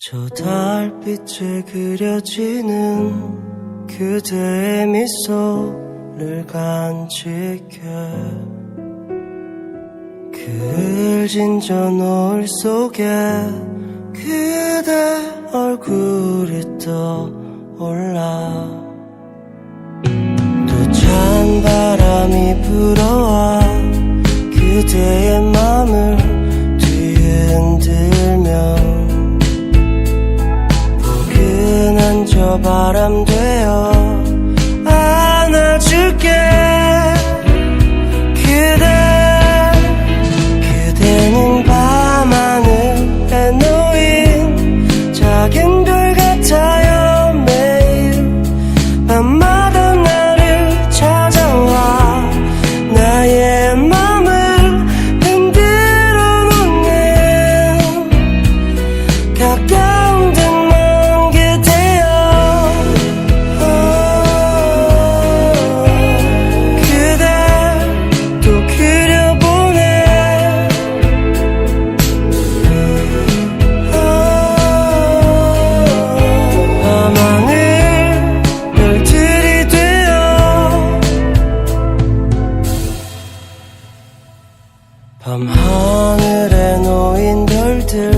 저 달빛에 그려지는 그대의 미소를 간직해 그 을 진 저 노을 속에 그대 얼굴이 떠올라 또 찬 바람이 불어와 그대의 바람 되어 안아줄게. 그대 그대는 밤하늘에 놓인 작은 별 같아요. 매일 밤마 밤하늘에 놓인 별들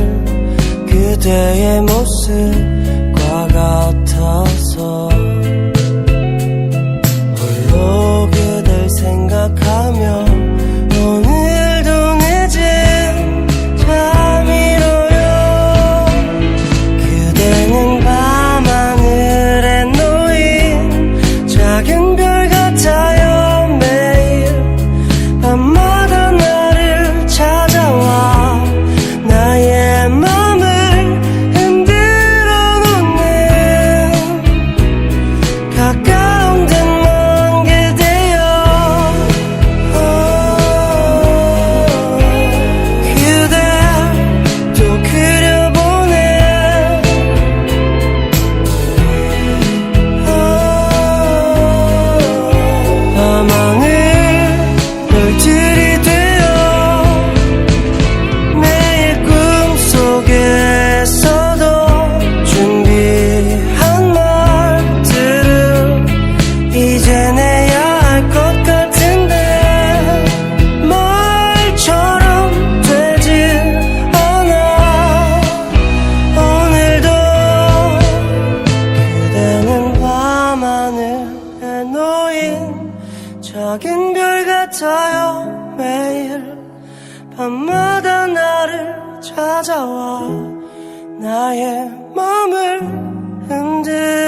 그대의 모습 작은 별 같아요. 매일 밤마다 나를 찾아와 나의 맘을 흔들